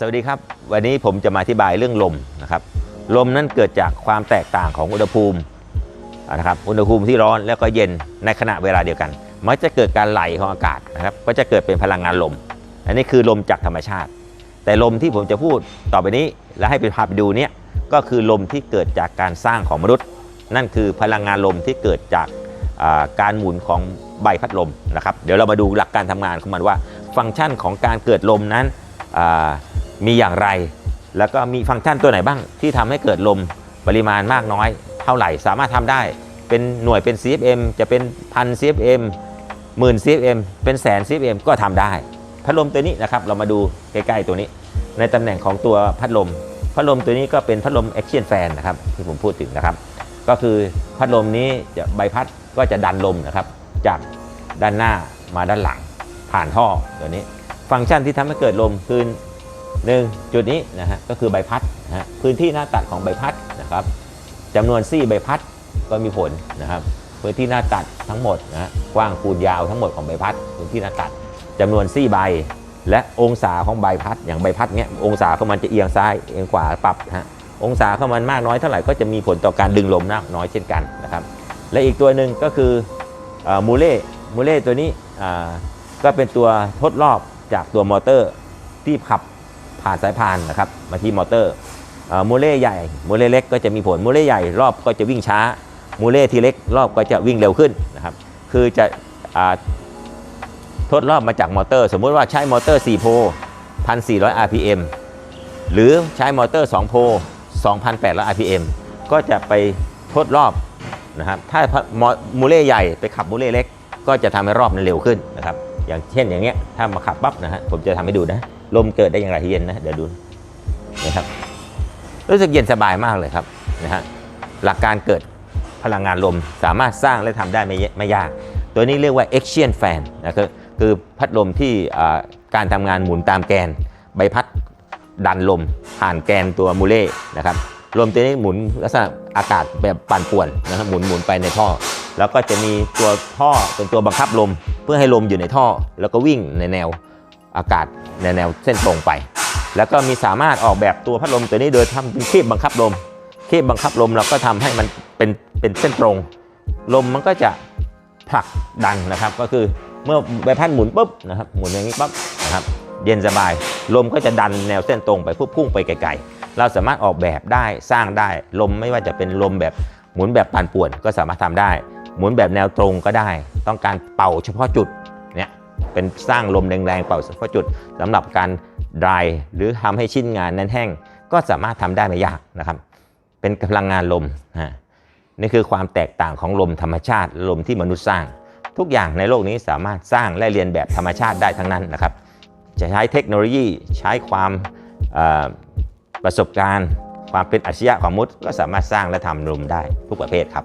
สวัสดีครับ วันนี้ผมจะมาอธิบายเรื่องลมนะครับ ลมนั้นเกิดจากความแตกต่างของอุณหภูมินะครับอุณหภูมิที่ร้อนแล้วก็เย็นในขณะเวลาเดียวกัน มักจะเกิดการไหลของอากาศนะครับ ก็จะเกิดเป็นพลังงานลม อันนี้คือลมจากธรรมชาติ แต่ลมที่ผมจะพูดต่อไปนี้ และให้ไปพาไปดูเนี่ยก็คือลมที่เกิดจากการสร้างของมนุษย์ นั่นคือพลังงานลมที่เกิดจากการหมุนของใบพัดลมนะครับ เดี๋ยวเรามาดูหลักการทำงานของมันว่า ฟังก์ชันของการเกิดลมนั้น มีอย่างไร แล้วก็มีฟังก์ชันตัวไหนบ้าง ที่ทำให้เกิดลมปริมาณมากน้อย เท่าไหร่สามารถทำได้ เป็นหน่วยเป็น CFM จะเป็นพัน CFM หมื่น CFM เป็นแสน CFM ก็ทำได้ พัดลมตัวนี้นะครับเรามาดูใกล้ๆตัวนี้ ในตำแหน่งของตัวพัดลม พัดลมตัวนี้ก็เป็นพัดลม Action Fan นะครับที่ผมพูดถึงนะครับ ก็คือพัดลมนี้จะใบพัดก็จะดันลมนะครับจากด้านหน้ามาด้านหลังผ่านท่อตัวนี้ ฟังก์ชันที่ทำให้เกิดลมคือ หนึ่งจุดนี้นะฮะก็คือใบพัดนะฮะพื้นที่หน้าตัดของใบพัดนะครับจำนวนซี่ใบพัดก็มีผลนะครับ พื้นที่หน้าตัดทั้งหมดนะฮะกว้างคูณยาวทั้งหมดของใบพัด พื้นที่หน้าตัดจำนวนซี่ใบ และองศาของใบพัด อย่างใบพัดเนี้ยองศาของมันจะเอียงซ้ายเอียงขวาปรับนะฮะองศาของมันมากน้อยเท่าไหร่ก็จะมีผลต่อการดึงลมมากน้อยเช่นกันนะครับ และอีกตัวหนึ่งก็คือมูเล่มูเล่ตัวนี้ก็เป็นตัวทดรอบจากตัวมอเตอร์ที่ขับ ผ่านสายพานนะครับมาที่มอเตอร์โมเล่ใหญ่โมเล่เล็กก็จะมีผลโมเล่ใหญ่รอบก็จะวิ่งช้าโมเล่ที่เล็กรอบก็จะวิ่งเร็วขึ้นนะครับคือจะอทดรอบมาจากมอเตอร์ สมมุติว่าใช้มอเตอร์ 4 โพล1,400 rpm หรือใช้มอเตอร์ 2 โพล2,800 rpm ก็จะไปทดรอบนะครับถ้ามอมูเล่ใหญ่ไปขับโมเล่เล็ก ก็จะทำให้รอบนั้นเร็วขึ้นนะครับอย่างเช่นอย่างเงี้ยถ้ามาขับปั๊บนะฮะผมจะทำให้ดูนะ ลมเกิดได้อย่างไรเย็นนะ เดี๋ยวดูนะครับ รู้สึกเย็นสบายมากเลยครับนะฮะหลักการเกิดพลังงานลมสามารถสร้างและทำได้ไม่ไม่ยาก ตัวนี้เรียกว่า action fan นะครับคือพัดลมที่การทำงานหมุนตามแกน ใบพัดดันลมผ่านแกนตัวมูเล่นะครับลมตัวนี้หมุนลักษณะอากาศแบบปั่นป่วนนะครับหมุนหมุนไปในท่อ แล้วก็จะมีตัวท่อเป็นตัวบังคับลม เพื่อให้ลมอยู่ในท่อ แล้วก็วิ่งในแนว อากาศในแนวเส้นตรงไป แล้วก็มีสามารถออกแบบตัวพัดลมตัวนี้โดยทำเป็นครีบบังคับลมครีบบังคับลมเราก็ทำให้มันเป็นเป็นเส้นตรง ลมมันก็จะผลักดันนะครับ ก็คือเมื่อใบพัดหมุนปุ๊บนะครับหมุนอย่างนี้ปั๊บนะครับเย็นสบาย ลมก็จะดันแนวเส้นตรงไปพุ่งไปไกลๆ เราสามารถออกแบบได้สร้างได้ลมไม่ว่าจะเป็นลมแบบหมุนแบบปั่นป่วนก็สามารถทำได้ หมุนแบบแนวตรงก็ได้ ต้องการเป่าเฉพาะจุด เป็นสร้างลมแรงๆเป่าเฉพาะจุดสำหรับการดรายหรือทำให้ชิ้นงานนั้นแห้ง ก็สามารถทำได้ไม่ยากนะครับ เป็นพลังงานลมฮะนี่คือความแตกต่างของลมธรรมชาติลมที่มนุษย์สร้าง ทุกอย่างในโลกนี้สามารถสร้างและเรียนแบบธรรมชาติได้ทั้งนั้นนะครับ จะใช้เทคโนโลยีใช้ความประสบการณ์ ความเป็นอาชญะของมนุษย์ก็สามารถสร้างและทำลมได้ทุกประเภทครับ